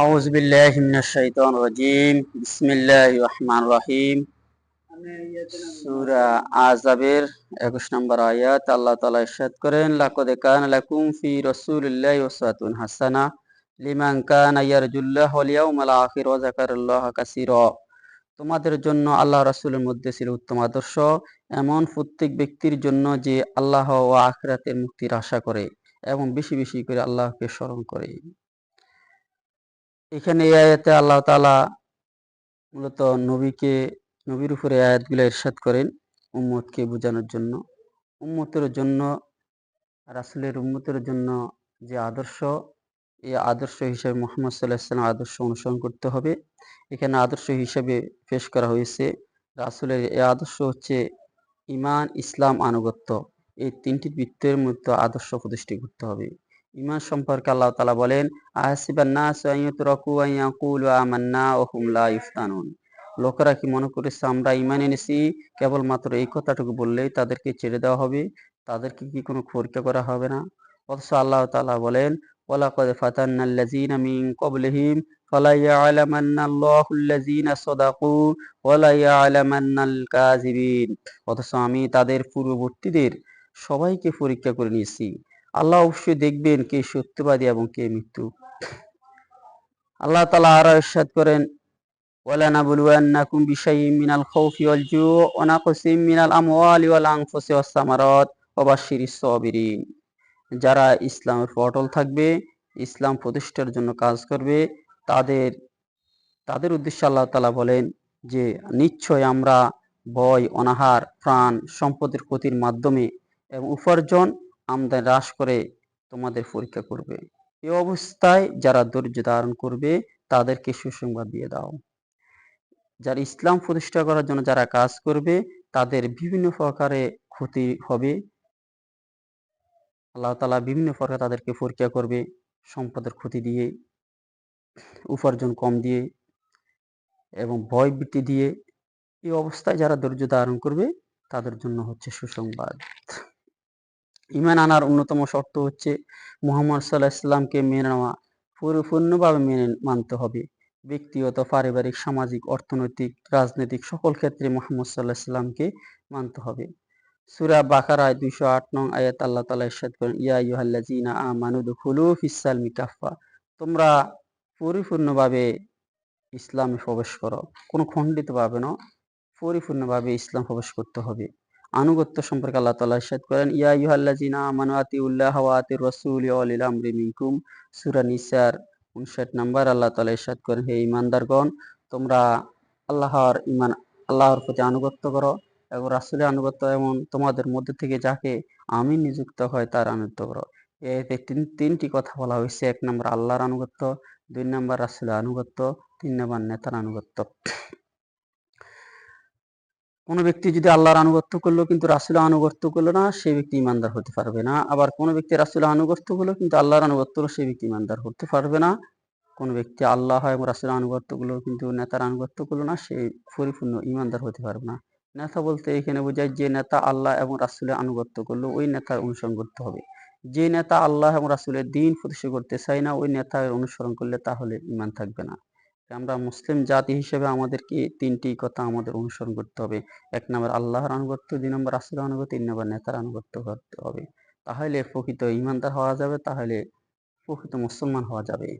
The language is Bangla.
আউজ বিল্লাহ মিনাশ শাইতান রাজিম বিসমিল্লাহির রহমান রহিম সূরা আযাবের 21 আয়াত। আল্লাহ তাআলা ইরশাদ করেন, লাকাদ কানা লাকুম ফি রাসূলিল্লাহি উসওয়াতুন হাসানা লিমান কানা ইয়ারজুল্লাহ ওয়াল ইয়াউমাল আখির ওয়া যাকারাল্লাহ তোমাদের জন্য আল্লাহ রাসুলের মধ্যে ছিল উত্তম আদর্শ। এমন প্রত্যেক ব্যক্তির জন্য যে আল্লাহ ও আখরাতের মুক্তির আশা করে এবং বেশি বেশি করে আল্লাহকে স্মরণ করে। এখানে এই আয়াতে আল্লাহ তাআলা মূলত নবীকে, নবীর উপরে আয়াতগুলো ইরশাদ করেন উম্মতকে বোঝানোর জন্য। উম্মতের জন্য, রাসূলের উম্মতের জন্য যে আদর্শ, এই আদর্শ হিসেবে মোহাম্মদ সাল্লাহ সাল্লাম আদর্শ অনুসরণ করতে হবে। এখানে আদর্শ হিসাবে পেশ করা হয়েছে রাসূলের এই আদর্শ হচ্ছে ইমান ইসলাম, আনুগত্য। এই তিনটি বৃত্তের মধ্যে আদর্শ প্রতিষ্ঠা করতে হবে। ইমান সম্পর্কে আল্লাহ তালা বলেন লোকেরা কি মনে করেছে, আমরা ইমান এনেছি, কেবলমাত্র এই কথাটুকু বললেই তাদেরকে ছেড়ে দেওয়া হবে, তাদেরকে কি কোনো পরীক্ষা করা হবে না? অথচ আল্লাহ তাআলা বলেন অথচ আমি তাদের পূর্ববর্তীদের সবাইকে পরীক্ষা করে নিয়েছি। আল্লাহ অবশ্যই দেখবেন কে সত্যবাদী এবং কে মৃত্যু আল্লাহ তাআলা আরো ইরশাদ করেন ولنبلونكم بشيء من الخوف والجوع ونقص من الأموال والأنفس والثمرات وبشر الصابرين যারা ইসলামের পটল থাকবে ইসলাম প্রতিষ্ঠার জন্য কাজ করবে তাদের তাদের উদ্দেশ্যে আল্লাহ তাআলা বলেন যে নিশ্চয় আমরা ভয় অনাহার প্রাণ সম্পদের ক্ষতির মাধ্যমে এবং উপার্জন আমদানি হ্রাস করে তোমাদের পরীক্ষা করবে। এ অবস্থায় যারা ধৈর্য ধারণ করবে, তাদেরকে সুসংবাদ দিয়ে দাও। যারা ইসলাম প্রতিষ্ঠা করার জন্য যারা কাজ করবে, তাদের বিভিন্ন প্রকারে ক্ষতি হবে। আল্লাহ তালা বিভিন্ন প্রকার তাদেরকে পরীক্ষা করবে, সম্পদের ক্ষতি দিয়ে, উপার্জন কম দিয়ে এবং ভয় বৃত্তি দিয়ে। এই অবস্থায় যারা ধৈর্য ধারণ করবে, তাদের জন্য হচ্ছে সুসংবাদ। ইমান আনার অন্যতম শর্ত হচ্ছে মুহাম্মদ সাল্লাহ ইসলামকে মেনে নেওয়া। পরিপূর্ণভাবে মেনে মানতে হবে। ব্যক্তিগত, পারিবারিক, সামাজিক, অর্থনৈতিক, রাজনৈতিক সকল ক্ষেত্রে মোহাম্মদ সাল্লাহ সাল্লামকে মানতে হবে। সুরা বাকারায় দুইশো আট নং আয়াত আল্লাহ তালা ইরশাদ করেন, ইয়া ইউহাল্লাজিনা আমানু দুখুলু ফিসালমি কাফা তোমরা পরিপূর্ণভাবে ইসলামে প্রবেশ করো। কোনো খণ্ডিতভাবে না পরিপূর্ণভাবে ইসলাম প্রবেশ করতে হবে। আনুগত্য সম্পর্কে আল্লাহ তাআলা ইরশাদ করেন, ইয়া আইয়ুহাল্লাযিনা আমানু আতিউল্লাহ উল্লাহ আতির রাসূলি উলিল আমরি মিনকুম সূরা নিসার 59 নাম্বার আল্লাহ তাআলা ইরশাদ করেন, হে ইমানদারগণ তোমরা আল্লাহর ইমান আল্লাহর প্রতি আনুগত্য করো এবং রাসূলের আনুগত্য এবং তোমাদের মধ্যে থেকে যাকে আমি নিযুক্ত হয় তার আনুগত্য করো এতে তিন, তিনটি কথা বলা হয়েছে, এক নম্বর আল্লাহর আনুগত্য, দুই নম্বর রাসূলের আনুগত্য, তিন নম্বর নেতার আনুগত্য। কোনো ব্যক্তি যদি আল্লাহর আনুগত্য করল কিন্তু রাসুলের আনুগত্য করল না সেই ব্যক্তি ইমানদার হতে পারবে না। আবার কোনো ব্যক্তি রাসুলের আনুগত্য করল কিন্তু আল্লাহর আনুগত্য করল সেই ব্যক্তি ইমানদার হতে পারবে না। কোন ব্যক্তি আল্লাহ এবং রাসুলের আনুগত্য করল কিন্তু নেতার আনুগত্য করল না, সে পরিপূর্ণ ইমানদার হতে পারবে না। নেতা বলতে এখানে বোঝায় যে নেতা আল্লাহ এবং রাসুলের আনুগত্য করল, ওই নেতার অনুসরণ করতে হবে। যে নেতা আল্লাহ এবং রাসুলের দিন প্রতিষ্ঠা করতে চায় না, ওই নেতার অনুসরণ করলে তাহলে ইমান থাকবে না। আমরা মুসলিম জাতি হিসেবে আমাদেরকে তিনটি কথা আমাদের অনুসরণ করতে হবে। এক নম্বর আল্লাহর আনুগত্য, দুই নম্বর রাসুল আনুগত্য, তিন নম্বর নেতার আনুগত্য করতে হবে। তাহলে প্রকৃত ইমানদার হওয়া যাবে, তাহলে প্রকৃত মুসলমান হওয়া যাবে।